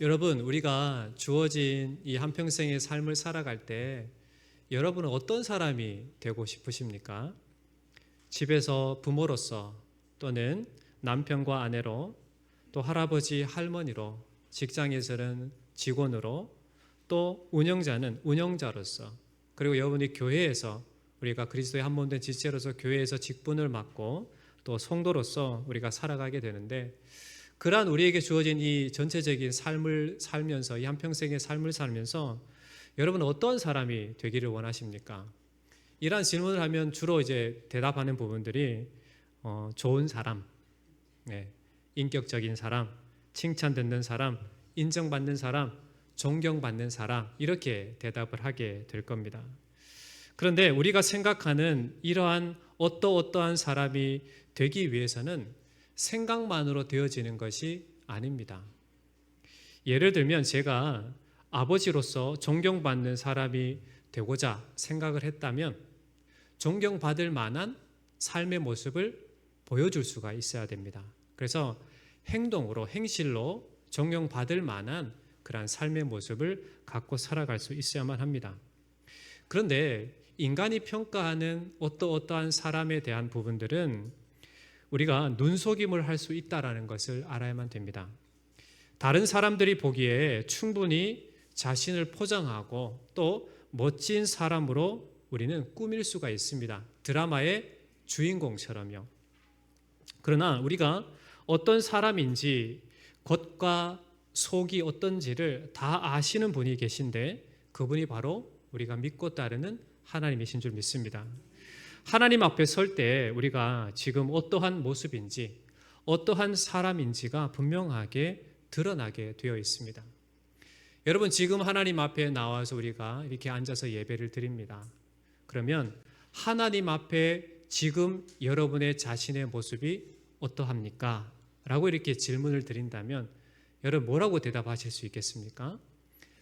여러분, 우리가 주어진 이 한평생의 삶을 살아갈 때 여러분은 어떤 사람이 되고 싶으십니까? 집에서 부모로서 또는 남편과 아내로 또 할아버지, 할머니로 직장에서는 직원으로 또 운영자는 운영자로서 그리고 여러분이 교회에서 우리가 그리스도의 한 몸된 지체로서 교회에서 직분을 맡고 또 성도로서 우리가 살아가게 되는데 그러한 우리에게 주어진 이 전체적인 삶을 살면서 이 한평생의 삶을 살면서 여러분은 어떤 사람이 되기를 원하십니까? 이러한 질문을 하면 주로 이제 대답하는 부분들이 어, 좋은 사람, 네, 인격적인 사람, 칭찬 듣는 사람, 인정받는 사람, 존경받는 사람 이렇게 대답을 하게 될 겁니다. 그런데 우리가 생각하는 이러한 어떠 어떠한 사람이 되기 위해서는 생각만으로 되어지는 것이 아닙니다. 예를 들면 제가 아버지로서 존경받는 사람이 되고자 생각을 했다면 존경받을 만한 삶의 모습을 보여줄 수가 있어야 됩니다. 그래서 행동으로 행실로 존경받을 만한 그러한 삶의 모습을 갖고 살아갈 수 있어야만 합니다. 그런데 인간이 평가하는 어떠 어떠한 사람에 대한 부분들은 우리가 눈속임을 할 수 있다라는 것을 알아야만 됩니다. 다른 사람들이 보기에 충분히 자신을 포장하고 또 멋진 사람으로 우리는 꾸밀 수가 있습니다. 드라마의 주인공처럼요. 그러나 우리가 어떤 사람인지 겉과 속이 어떤지를 다 아시는 분이 계신데 그분이 바로 우리가 믿고 따르는 하나님이신 줄 믿습니다. 하나님 앞에 설 때 우리가 지금 어떠한 모습인지 어떠한 사람인지가 분명하게 드러나게 되어 있습니다. 여러분 지금 하나님 앞에 나와서 우리가 이렇게 앉아서 예배를 드립니다. 그러면 하나님 앞에 지금 여러분의 자신의 모습이 어떠합니까? 라고 이렇게 질문을 드린다면 여러분 뭐라고 대답하실 수 있겠습니까?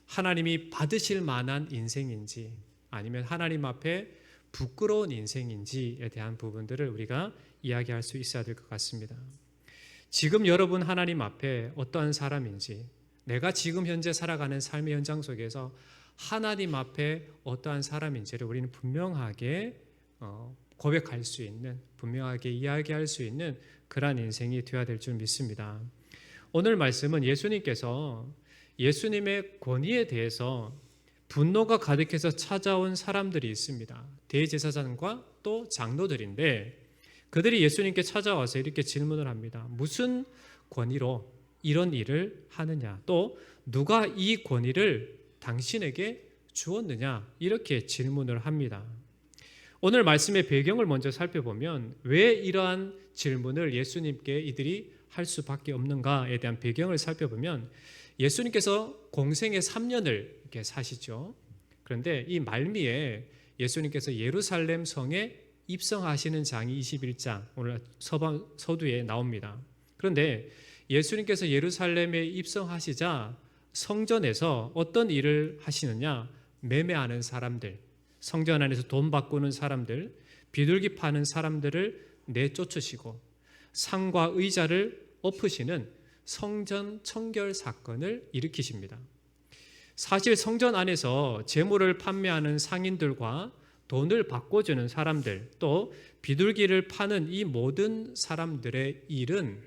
하나님이 받으실 만한 인생인지 아니면 하나님 앞에 부끄러운 인생인지에 대한 부분들을 우리가 이야기할 수 있어야 될 것 같습니다. 지금 여러분 하나님 앞에 어떠한 사람인지 내가 지금 현재 살아가는 삶의 현장 속에서 하나님 앞에 어떠한 사람인지를 우리는 분명하게 어, 고백할 수 있는 분명하게 이야기할 수 있는 그러한 인생이 되어야 될 줄 믿습니다. 오늘 말씀은 예수님께서 예수님의 권위에 대해서 분노가 가득해서 찾아온 사람들이 있습니다. 대제사장과 또 장로들인데 그들이 예수님께 찾아와서 이렇게 질문을 합니다. 무슨 권위로 이런 일을 하느냐? 또 누가 이 권위를 당신에게 주었느냐? 이렇게 질문을 합니다. 오늘 말씀의 배경을 먼저 살펴보면 왜 이러한 질문을 예수님께 이들이 할 수밖에 없는가에 대한 배경을 살펴보면 예수님께서 공생의 3년을 이렇게 사시죠. 그런데 이 말미에 예수님께서 예루살렘 성에 입성하시는 장이 21장 오늘 서방 서두에 나옵니다. 그런데 예수님께서 예루살렘에 입성하시자 성전에서 어떤 일을 하시느냐? 매매하는 사람들, 성전 안에서 돈 바꾸는 사람들, 비둘기 파는 사람들을 내쫓으시고 상과 의자를 엎으시는 성전 청결 사건을 일으키십니다. 사실 성전 안에서 재물을 판매하는 상인들과 돈을 바꿔주는 사람들 또 비둘기를 파는 이 모든 사람들의 일은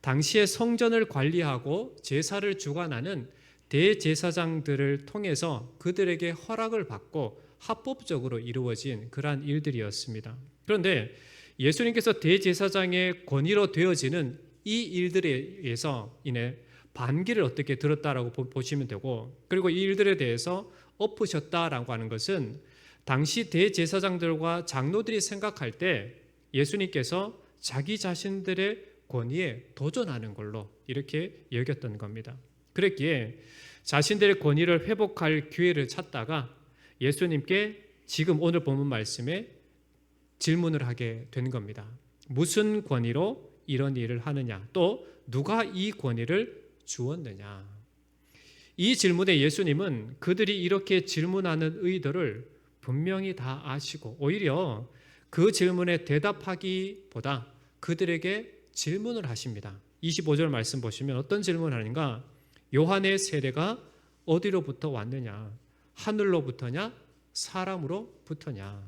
당시에 성전을 관리하고 제사를 주관하는 대제사장들을 통해서 그들에게 허락을 받고 합법적으로 이루어진 그러한 일들이었습니다. 그런데 예수님께서 대제사장의 권위로 되어지는 이 일들에 의해서 인해 반기를 어떻게 들었다라고 보시면 되고 그리고 이 일들에 대해서 엎으셨다라고 하는 것은 당시 대제사장들과 장로들이 생각할 때 예수님께서 자기 자신들의 권위에 도전하는 걸로 이렇게 여겼던 겁니다. 그랬기에 자신들의 권위를 회복할 기회를 찾다가 예수님께 지금 오늘 본문 말씀에 질문을 하게 된 겁니다. 무슨 권위로 이런 일을 하느냐? 또 누가 이 권위를 주었느냐? 이 질문에 예수님은 그들이 이렇게 질문하는 의도를 분명히 다 아시고 오히려 그 질문에 대답하기보다 그들에게 질문을 하십니다. 25절 말씀 보시면 어떤 질문을 하는가? 세례가 어디로부터 왔느냐? 하늘로부터냐? 사람으로부터냐?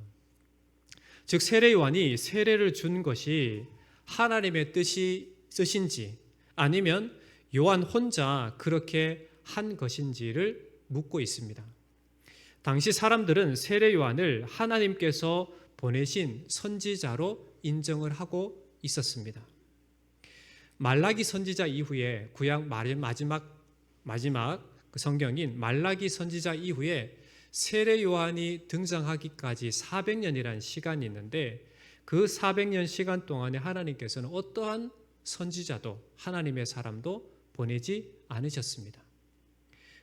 즉 세례 요한이 세례를 준 것이 하나님의 뜻이 뜻인지 아니면 요한 혼자 그렇게 한 것인지를 묻고 있습니다. 당시 사람들은 세례 요한을 하나님께서 보내신 선지자로 인정을 하고 있었습니다. 말라기 선지자 이후에 구약 마지막 마지막 그 성경인 말라기 선지자 이후에 세례 요한이 등장하기까지 400년이라는 시간이 있는데 그 400년 시간 동안에 하나님께서는 어떠한 선지자도 하나님의 사람도 보내지 않으셨습니다.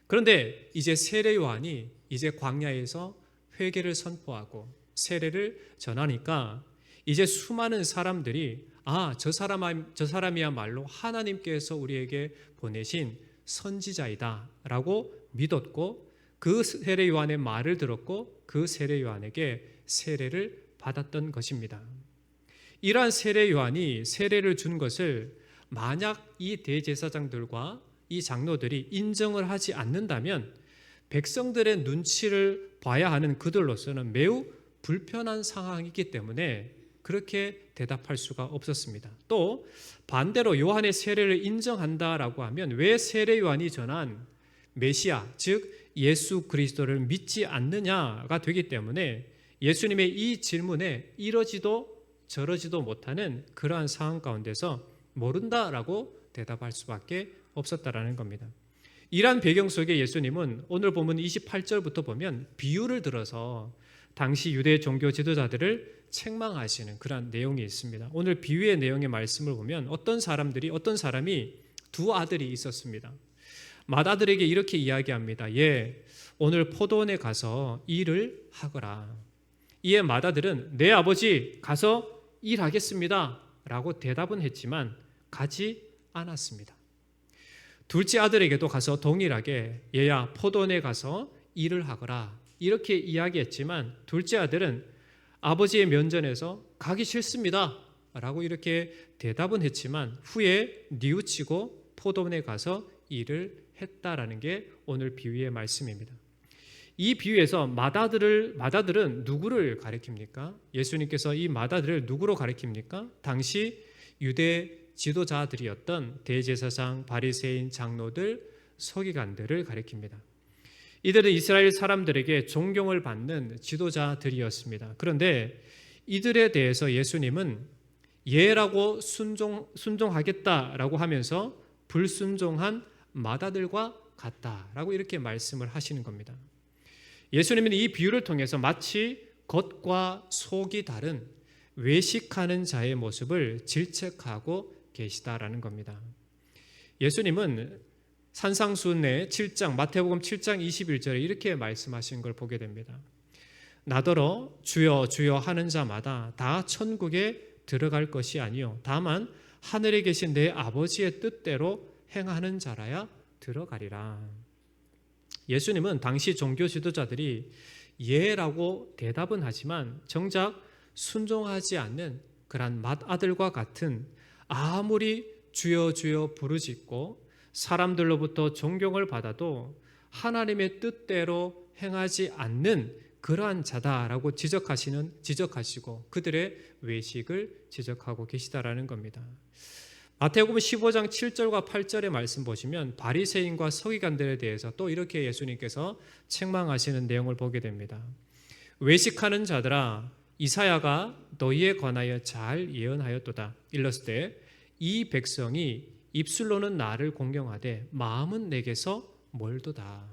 그런데 이제 세례 요한이 이제 광야에서 회개를 선포하고 세례를 전하니까 이제 수많은 사람들이 아, 저 사람 저 사람이야말로 하나님께서 우리에게 보내신 선지자이다라고 믿었고 그 세례 요한의 말을 들었고 그 세례 요한에게 세례를 받았던 것입니다. 이러한 세례 요한이 세례를 준 것을 만약 이 대제사장들과 이 장로들이 인정을 하지 않는다면 백성들의 눈치를 봐야 하는 그들로서는 매우 불편한 상황이기 때문에 그렇게 대답할 수가 없었습니다. 또 반대로 요한의 세례를 인정한다라고 하면 왜 세례 요한이 전한 메시아 즉 예수 그리스도를 믿지 않느냐가 되기 때문에 예수님의 이 질문에 이러지도 저러지도 못하는 그러한 상황 가운데서 모른다라고 대답할 수밖에 없었다라는 겁니다. 이러한 배경 속에 예수님은 오늘 보면 28절부터 보면 비유를 들어서 당시 유대 종교 지도자들을 책망하시는 그러한 내용이 있습니다. 오늘 비유의 내용의 말씀을 보면 어떤 사람들이 어떤 사람이 두 아들이 있었습니다. 맏아들에게 이렇게 이야기합니다. 예, 오늘 포도원에 가서 일을 하거라. 이에 맏아들은 내 아버지 가서 일하겠습니다. 라고 대답은 했지만 가지 않았습니다. 둘째 아들에게도 가서 동일하게 얘야 포도원에 가서 일을 하거라. 이렇게 이야기했지만 둘째 아들은 아버지의 면전에서 가기 싫습니다. 라고 이렇게 대답은 했지만 후에 뉘우치고 포도원에 가서 일을 했다라는 게 오늘 비유의 말씀입니다. 이 비유에서 마다들을 마다들은 누구를 가리킵니까? 예수님께서 이 마다들을 누구로 가리킵니까? 당시 유대 지도자들이었던 대제사장, 바리새인, 장로들, 서기관들을 가리킵니다. 이들은 이스라엘 사람들에게 존경을 받는 지도자들이었습니다. 그런데 이들에 대해서 예수님은 예라고 순종 순종하겠다라고 하면서 불순종한 마다들과 같다라고 이렇게 말씀을 하시는 겁니다. 예수님은 이 비유를 통해서 마치 겉과 속이 다른 외식하는 자의 모습을 질책하고 계시다라는 겁니다. 예수님은 산상수훈의 7장 마태복음 7장 21절에 이렇게 말씀하신 걸 보게 됩니다. 나더러 주여 주여 하는 자마다 다 천국에 들어갈 것이 아니요 다만 하늘에 계신 내 아버지의 뜻대로 행하는 자라야 들어가리라. 예수님은 당시 종교 지도자들이 예라고 대답은 하지만 정작 순종하지 않는 그러한 맏아들과 같은 아무리 주여 주여 부르짖고 사람들로부터 존경을 받아도 하나님의 뜻대로 행하지 않는 그러한 자다라고 지적하시는 지적하시고 그들의 외식을 지적하고 계시다라는 겁니다. 마태복음 15장 7절과 8절의 말씀 보시면 바리새인과 서기관들에 대해서 또 이렇게 예수님께서 책망하시는 내용을 보게 됩니다. 외식하는 자들아 이사야가 너희에 관하여 잘 예언하였도다. 일렀을 때 이 백성이 입술로는 나를 공경하되 마음은 내게서 멀도다.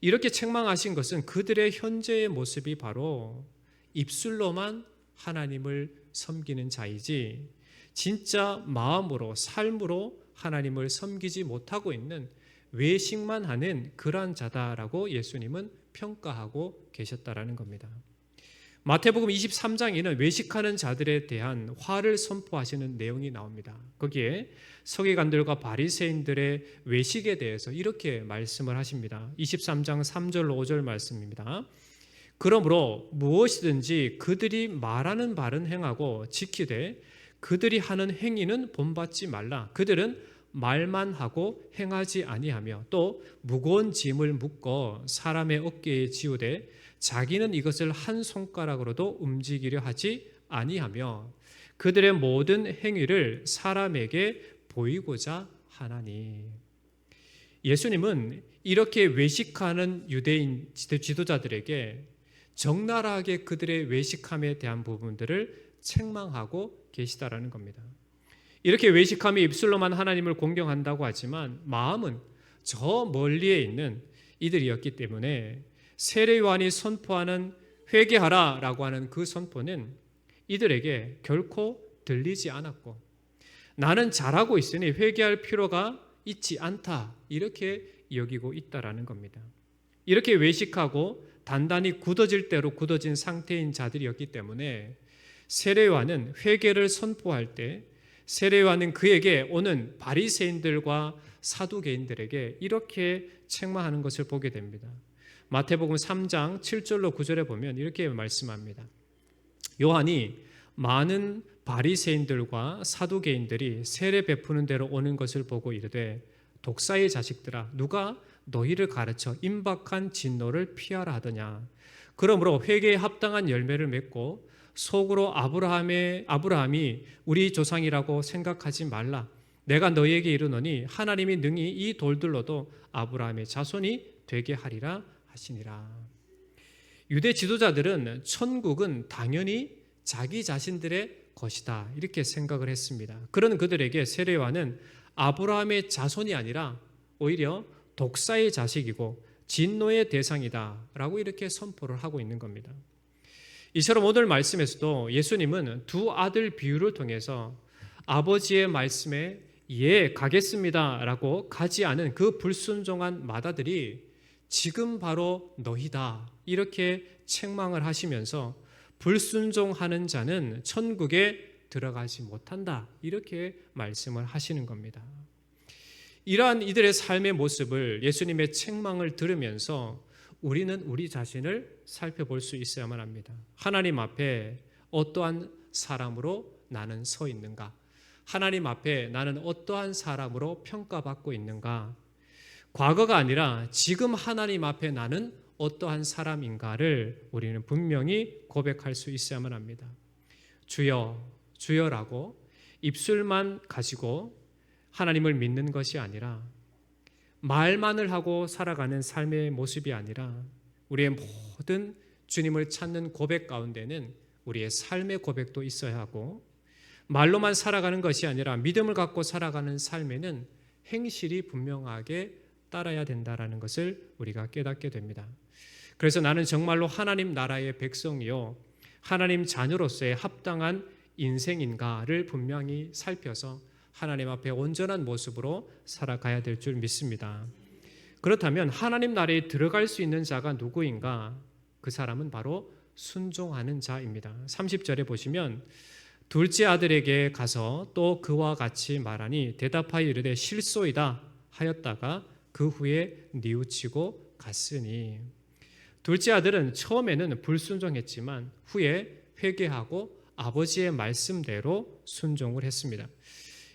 이렇게 책망하신 것은 그들의 현재의 모습이 바로 입술로만 하나님을 섬기는 자이지 진짜 마음으로 삶으로 하나님을 섬기지 못하고 있는 외식만 하는 그러한 자다라고 예수님은 평가하고 계셨다라는 겁니다. 마태복음 23장에는 외식하는 자들에 대한 화를 선포하시는 내용이 나옵니다. 거기에 서기관들과 바리새인들의 외식에 대해서 이렇게 말씀을 하십니다. 23장 3절 5절 말씀입니다. 그러므로 무엇이든지 그들이 말하는 바른 행하고 지키되 그들이 하는 행위는 본받지 말라. 그들은 말만 하고 행하지 아니하며 또 무거운 짐을 묶어 사람의 어깨에 지우되 자기는 이것을 한 손가락으로도 움직이려 하지 아니하며 그들의 모든 행위를 사람에게 보이고자 하나니 예수님은 이렇게 외식하는 유대인 지도자들에게 적나라하게 그들의 외식함에 대한 부분들을 책망하고 계시다라는 겁니다. 이렇게 외식함이 입술로만 하나님을 공경한다고 하지만 마음은 저 멀리에 있는 이들이었기 때문에 세례요한이 선포하는 회개하라라고 하는 그 선포는 이들에게 결코 들리지 않았고 나는 잘하고 있으니 회개할 필요가 있지 않다 이렇게 여기고 있다라는 겁니다. 이렇게 외식하고 단단히 굳어질 대로 굳어진 상태인 자들이었기 때문에 세례요한은 회개를 선포할 때 세례요한은 그에게 오는 바리새인들과 사두개인들에게 이렇게 책망하는 것을 보게 됩니다. 마태복음 3장 7절로 9절에 보면 이렇게 말씀합니다. 요한이 많은 바리새인들과 사두개인들이 세례 베푸는 대로 오는 것을 보고 이르되 독사의 자식들아 누가 너희를 가르쳐 임박한 진노를 피하라 하더냐 그러므로 회개에 합당한 열매를 맺고 속으로 아브라함의 아브라함이 우리 조상이라고 생각하지 말라 내가 너희에게 이르노니 하나님이 능히 이 돌들로도 아브라함의 자손이 되게 하리라 하시니라 유대 지도자들은 천국은 당연히 자기 자신들의 것이다 이렇게 생각을 했습니다. 그런 그들에게 세례와는 아브라함의 자손이 아니라 오히려 독사의 자식이고 진노의 대상이다 라고 이렇게 선포를 하고 있는 겁니다. 이처럼 오늘 말씀에서도 예수님은 두 아들 비유를 통해서 아버지의 말씀에 예 가겠습니다 라고 가지 않은 그 불순종한 마다들이 지금 바로 너희다 이렇게 책망을 하시면서 불순종하는 자는 천국에 들어가지 못한다. 이렇게 말씀을 하시는 겁니다. 이러한 이들의 삶의 모습을 예수님의 책망을 들으면서 우리는 우리 자신을 살펴볼 수 있어야만 합니다. 하나님 앞에 어떠한 사람으로 나는 서 있는가? 하나님 앞에 나는 어떠한 사람으로 평가받고 있는가? 과거가 아니라 지금 하나님 앞에 나는 어떠한 사람인가를 우리는 분명히 고백할 수 있어야만 합니다. 주여, 주여라고 입술만 가지고 하나님을 믿는 것이 아니라 말만을 하고 살아가는 삶의 모습이 아니라 우리의 모든 주님을 찾는 고백 가운데는 우리의 삶의 고백도 있어야 하고 말로만 살아가는 것이 아니라 믿음을 갖고 살아가는 삶에는 행실이 분명하게 따라야 된다라는 것을 우리가 깨닫게 됩니다. 그래서 나는 정말로 하나님 나라의 백성이요. 하나님 자녀로서의 합당한 인생인가를 분명히 살펴서 하나님 앞에 온전한 모습으로 살아가야 될 줄 믿습니다. 그렇다면 하나님 나라에 들어갈 수 있는 자가 누구인가? 그 사람은 바로 순종하는 자입니다. 30절에 보시면 둘째 아들에게 가서 또 그와 같이 말하니 대답하여 이르되 실소이다 하였다가 그 후에 뉘우치고 갔으니 둘째 아들은 처음에는 불순종했지만 후에 회개하고 아버지의 말씀대로 순종을 했습니다.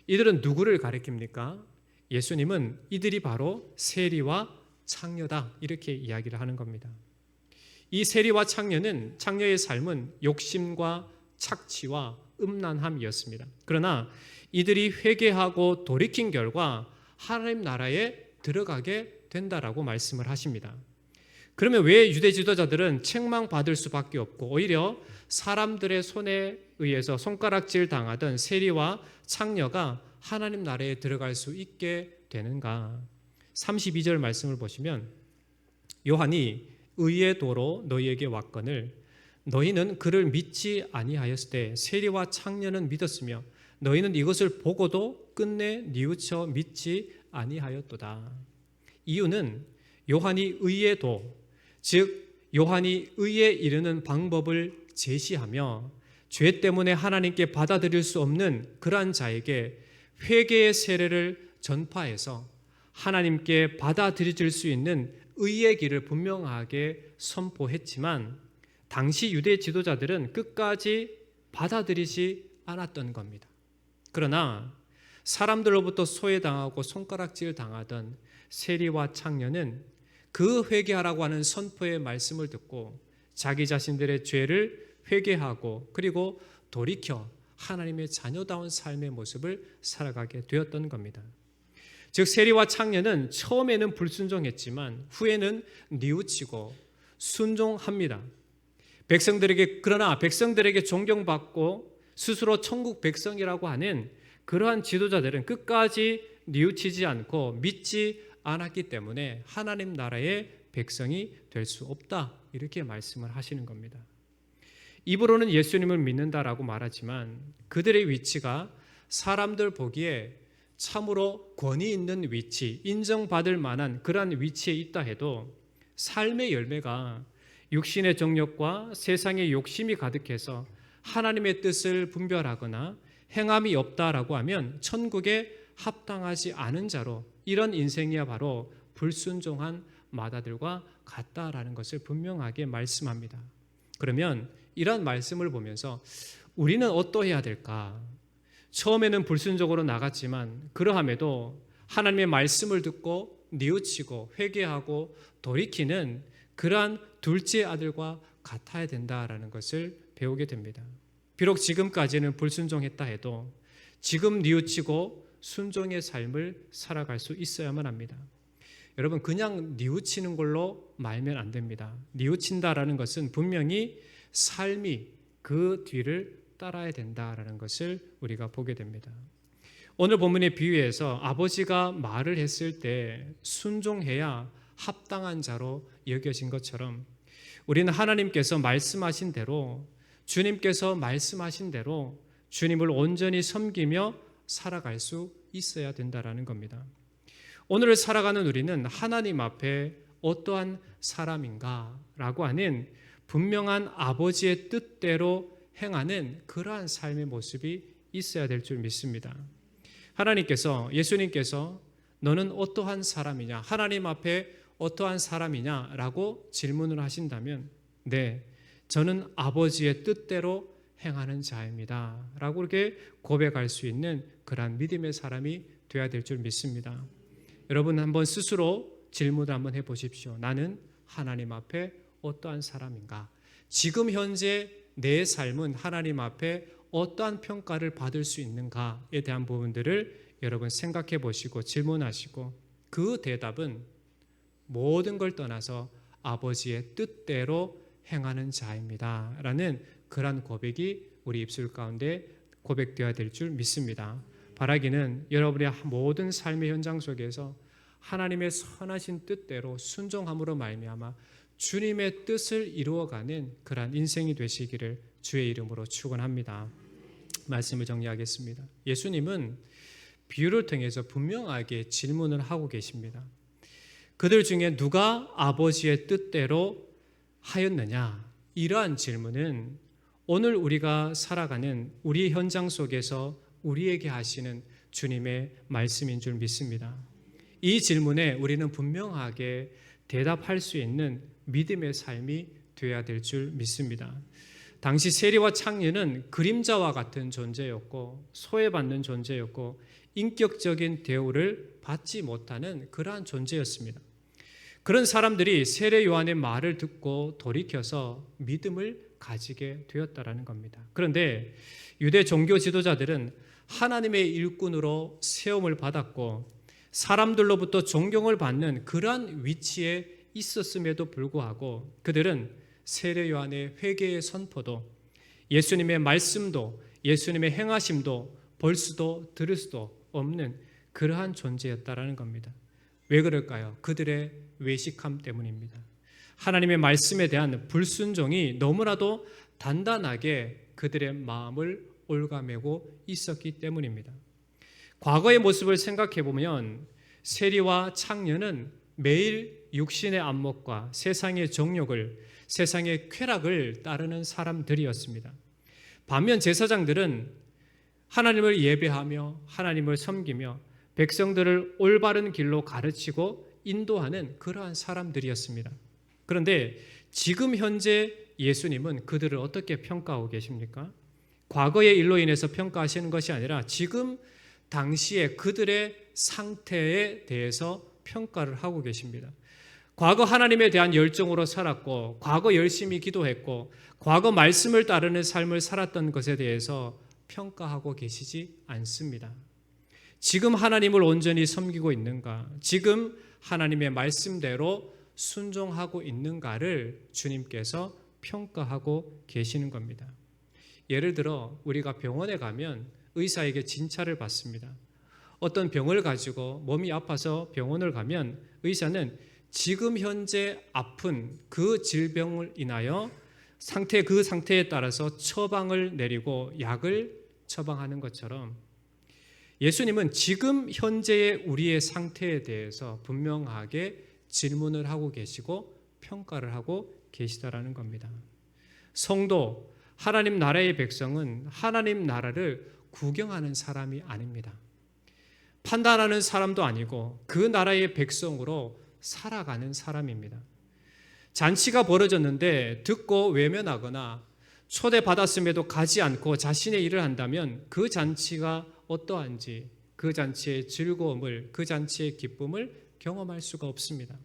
이들은 누구를 가리킵니까? 예수님은 이들이 바로 세리와 창녀다 이렇게 이야기를 하는 겁니다. 이 세리와 창녀는 창녀의 삶은 욕심과 착취와 음란함이었습니다. 그러나 이들이 회개하고 돌이킨 결과 하나님 나라에 들어가게 된다라고 말씀을 하십니다. 그러면 왜 유대 지도자들은 책망받을 수밖에 없고 오히려 사람들의 손에 의해서 손가락질 당하던 세리와 창녀가 하나님 나라에 들어갈 수 있게 되는가? 32절 말씀을 보시면 요한이 의의 도로 너희에게 왔거늘 너희는 그를 믿지 아니하였을 때 세리와 창녀는 믿었으며 너희는 이것을 보고도 끝내 뉘우쳐 믿지 아니하였도다. 이유는 요한이 의의 도, 즉 요한이 의에 이르는 방법을 제시하며 죄 때문에 하나님께 받아들일 수 없는 그러한 자에게 회개의 세례를 전파해서 하나님께 받아들여질 수 있는 의의 길을 분명하게 선포했지만 당시 유대 지도자들은 끝까지 받아들이지 않았던 겁니다. 그러나 사람들로부터 소외당하고 손가락질 당하던 세리와 창녀는 그 회개하라고 하는 선포의 말씀을 듣고 자기 자신들의 죄를 회개하고 그리고 돌이켜 하나님의 자녀다운 삶의 모습을 살아가게 되었던 겁니다. 즉 세리와 창녀는 처음에는 불순종했지만 후에는 뉘우치고 순종합니다. 백성들에게 그러나 백성들에게 존경받고 스스로 천국 백성이라고 하는 그러한 지도자들은 끝까지 뉘우치지 않고 믿지 않았기 때문에 하나님 나라의 백성이 될 수 없다. 이렇게 말씀을 하시는 겁니다. 입으로는 예수님을 믿는다라고 말하지만 그들의 위치가 사람들 보기에 참으로 권위 있는 위치, 인정받을 만한 그러한 위치에 있다 해도 삶의 열매가 육신의 정욕과 세상의 욕심이 가득해서 하나님의 뜻을 분별하거나 행함이 없다라고 하면 천국에 합당하지 않은 자로 이런 인생이야 바로 불순종한 마다들과 같다라는 것을 분명하게 말씀합니다. 그러면 이런 말씀을 보면서 우리는 어떠해야 될까? 처음에는 불순적으로 나갔지만 그러함에도 하나님의 말씀을 듣고 뉘우치고 회개하고 돌이키는 그러한 둘째 아들과 같아야 된다라는 것을 배우게 됩니다. 비록 지금까지는 불순종했다 해도 지금 뉘우치고 순종의 삶을 살아갈 수 있어야만 합니다. 여러분 그냥 뉘우치는 걸로 말면 안 됩니다. 뉘우친다라는 것은 분명히 삶이 그 뒤를 따라야 된다라는 것을 우리가 보게 됩니다. 오늘 본문의 비유에서 아버지가 말을 했을 때 순종해야 합당한 자로 여겨진 것처럼 우리는 하나님께서 말씀하신 대로 주님께서 말씀하신 대로 주님을 온전히 섬기며 살아갈 수 있어야 된다라는 겁니다. 오늘을 살아가는 우리는 하나님 앞에 어떠한 사람인가라고 하는 분명한 아버지의 뜻대로 행하는 그러한 삶의 모습이 있어야 될 줄 믿습니다. 하나님께서 예수님께서 너는 어떠한 사람이냐? 하나님 앞에 어떠한 사람이냐라고 질문을 하신다면 네. 저는 아버지의 뜻대로 행하는 자입니다. 라고 이렇게 고백할 수 있는 그러한 믿음의 사람이 되어야 될 줄 믿습니다. 여러분 한번 스스로 질문을 한번 해 보십시오. 나는 하나님 앞에 어떠한 사람인가? 지금 현재 내 삶은 하나님 앞에 어떠한 평가를 받을 수 있는가에 대한 부분들을 여러분 생각해 보시고 질문하시고 그 대답은 모든 걸 떠나서 아버지의 뜻대로 행하는 자입니다. 라는 그러한 고백이 우리 입술 가운데 고백되어야 될 줄 믿습니다. 바라기는 여러분의 모든 삶의 현장 속에서 하나님의 선하신 뜻대로 순종함으로 말미암아 주님의 뜻을 이루어가는 그러한 인생이 되시기를 주의 이름으로 축원합니다. 말씀을 정리하겠습니다. 예수님은 비유를 통해서 분명하게 질문을 하고 계십니다. 그들 중에 누가 아버지의 뜻대로 하였느냐? 이러한 질문은 오늘 우리가 살아가는 우리 현장 속에서 우리에게 하시는 주님의 말씀인 줄 믿습니다. 이 질문에 우리는 분명하게 대답할 수 있는 믿음의 삶이 되어야 될 줄 믿습니다. 당시 세리와 창녀는 그림자와 같은 존재였고 소외받는 존재였고 인격적인 대우를 받지 못하는 그러한 존재였습니다. 그런 사람들이 세례 요한의 말을 듣고 돌이켜서 믿음을 가지게 되었다라는 겁니다. 그런데 유대 종교 지도자들은 하나님의 일꾼으로 세움을 받았고 사람들로부터 존경을 받는 그러한 위치에 있었음에도 불구하고 그들은 세례 요한의 회개의 선포도 예수님의 말씀도 예수님의 행하심도 볼 수도 들을 수도 없는 그러한 존재였다라는 겁니다. 왜 그럴까요? 그들의 외식함 때문입니다. 하나님의 말씀에 대한 불순종이 너무나도 단단하게 그들의 마음을 올가매고 있었기 때문입니다. 과거의 모습을 생각해 보면 세리와 창녀는 매일 육신의 안목과 세상의 정욕을 세상의 쾌락을 따르는 사람들이었습니다. 반면 제사장들은 하나님을 예배하며 하나님을 섬기며 백성들을 올바른 길로 가르치고 인도하는 그러한 사람들이었습니다. 그런데 지금 현재 예수님은 그들을 어떻게 평가하고 계십니까? 과거의 일로 인해서 평가하시는 것이 아니라 지금 당시에 그들의 상태에 대해서 평가를 하고 계십니다. 과거 하나님에 대한 열정으로 살았고, 과거 열심히 기도했고, 과거 말씀을 따르는 삶을 살았던 것에 대해서 평가하고 계시지 않습니다. 지금 하나님을 온전히 섬기고 있는가? 지금 하나님의 말씀대로 순종하고 있는가를 주님께서 평가하고 계시는 겁니다. 예를 들어 우리가 병원에 가면 의사에게 진찰을 받습니다. 어떤 병을 가지고 몸이 아파서 병원을 가면 의사는 지금 현재 아픈 그 질병을 인하여 상태 그 상태에 따라서 처방을 내리고 약을 처방하는 것처럼 예수님은 지금 현재의 우리의 상태에 대해서 분명하게 질문을 하고 계시고 평가를 하고 계시다라는 겁니다. 성도 하나님 나라의 백성은 하나님 나라를 구경하는 사람이 아닙니다. 판단하는 사람도 아니고 그 나라의 백성으로 살아가는 사람입니다. 잔치가 벌어졌는데 듣고 외면하거나 초대받았음에도 가지 않고 자신의 일을 한다면 그 잔치가 어떠한지 그 잔치의 즐거움을 그 잔치의 기쁨을 경험할 수가 없습니다.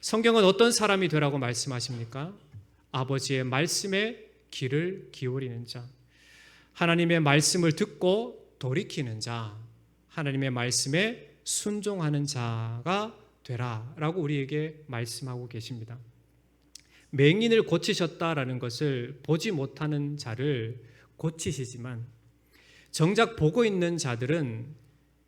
성경은 어떤 사람이 되라고 말씀하십니까? 아버지의 말씀에 귀를 기울이는 자, 하나님의 말씀을 듣고 돌이키는 자, 하나님의 말씀에 순종하는 자가 되라라고 우리에게 말씀하고 계십니다. 맹인을 고치셨다라는 것을 보지 못하는 자를 고치시지만 정작 보고 있는 자들은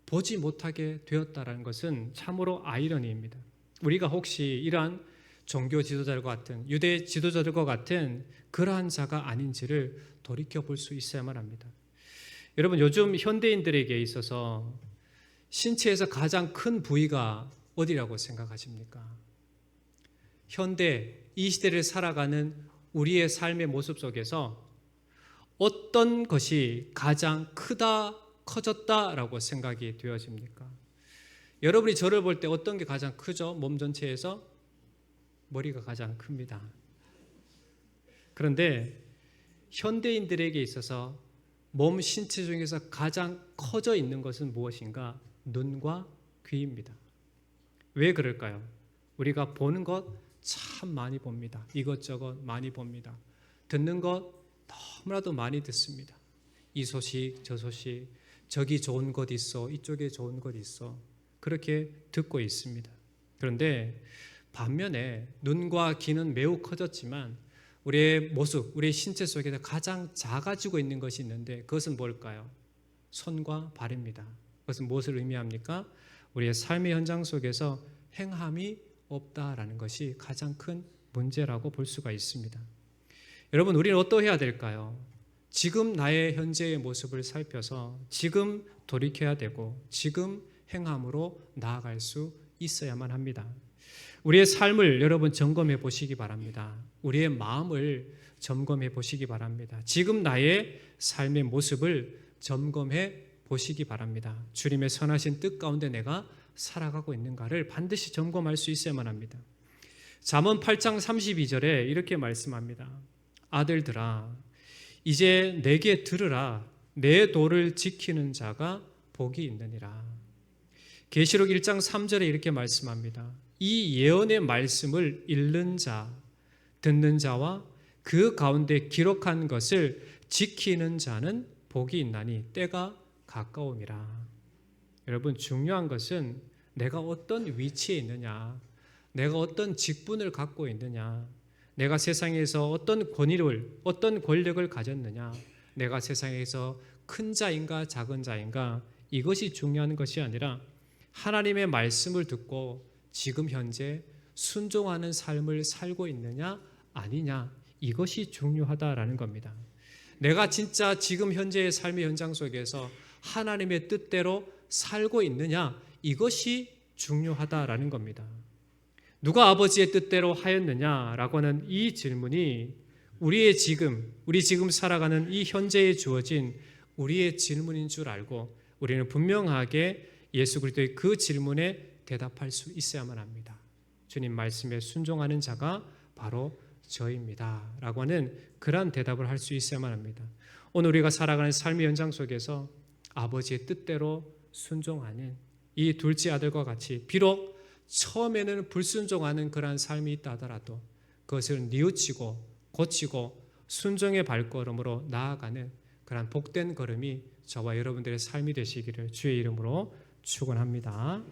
보지 못하게 되었다라는 것은 참으로 아이러니입니다. 우리가 혹시 이러한 종교 지도자들과 같은 유대 지도자들과 같은 그러한 자가 아닌지를 돌이켜 볼 수 있어야만 합니다. 여러분 요즘 현대인들에게 있어서 신체에서 가장 큰 부위가 어디라고 생각하십니까? 현대 이 시대를 살아가는 우리의 삶의 모습 속에서 어떤 것이 가장 크다, 커졌다라고 생각이 되어집니까? 여러분이 저를 볼 때 어떤 게 가장 크죠? 몸 전체에서 머리가 가장 큽니다. 그런데 현대인들에게 있어서 몸 신체 중에서 가장 커져 있는 것은 무엇인가? 눈과 귀입니다. 왜 그럴까요? 우리가 보는 것 참 많이 봅니다. 이것저것 많이 봅니다. 듣는 것 너무나도 많이 듣습니다. 이 소식, 저 소식, 저기 좋은 것 있어, 이쪽에 좋은 것 있어. 그렇게 듣고 있습니다. 그런데 반면에 눈과 귀는 매우 커졌지만 우리의 모습, 우리의 신체 속에서 가장 작아지고 있는 것이 있는데 그것은 뭘까요? 손과 발입니다. 그것은 무엇을 의미합니까? 우리의 삶의 현장 속에서 행함이 없다라는 것이 가장 큰 문제라고 볼 수가 있습니다. 여러분, 우리는 어떠해야 될까요? 지금 나의 현재의 모습을 살펴서 지금 돌이켜야 되고 지금 행함으로 나아갈 수 있어야만 합니다. 우리의 삶을 여러분 점검해 보시기 바랍니다. 우리의 마음을 점검해 보시기 바랍니다. 지금 나의 삶의 모습을 점검해 보시기 바랍니다. 주님의 선하신 뜻 가운데 내가 살아가고 있는가를 반드시 점검할 수 있어야만 합니다. 잠언 8장 32절에 이렇게 말씀합니다. 아들들아 이제 내게 들으라 내 도를 지키는 자가 복이 있느니라. 계시록 1장 3절에 이렇게 말씀합니다. 이 예언의 말씀을 읽는 자, 듣는 자와 그 가운데 기록한 것을 지키는 자는 복이 있나니 때가 가까움이라. 여러분 중요한 것은 내가 어떤 위치에 있느냐, 내가 어떤 직분을 갖고 있느냐, 내가 세상에서 어떤 권위를, 어떤 권력을 가졌느냐, 내가 세상에서 큰 자인가 작은 자인가 이것이 중요한 것이 아니라 하나님의 말씀을 듣고 지금 현재 순종하는 삶을 살고 있느냐 아니냐 이것이 중요하다라는 겁니다. 내가 진짜 지금 현재의 삶의 현장 속에서 하나님의 뜻대로 살고 있느냐 이것이 중요하다라는 겁니다. 누가 아버지의 뜻대로 하였느냐라고 하는 이 질문이 우리의 지금, 우리 지금 살아가는 이 현재에 주어진 우리의 질문인 줄 알고 우리는 분명하게 예수 그리스도의 그 질문에 대답할 수 있어야만 합니다. 주님 말씀에 순종하는 자가 바로 저입니다 라고 하는 그러한 대답을 할 수 있어야만 합니다. 오늘 우리가 살아가는 삶의 현장 속에서 아버지의 뜻대로 순종하는 이 둘째 아들과 같이 비록 처음에는 불순종하는 그러한 삶이 있다 하더라도 그것을 뉘우치고 고치고 순종의 발걸음으로 나아가는 그러한 복된 걸음이 저와 여러분들의 삶이 되시기를 주의 이름으로 축원합니다.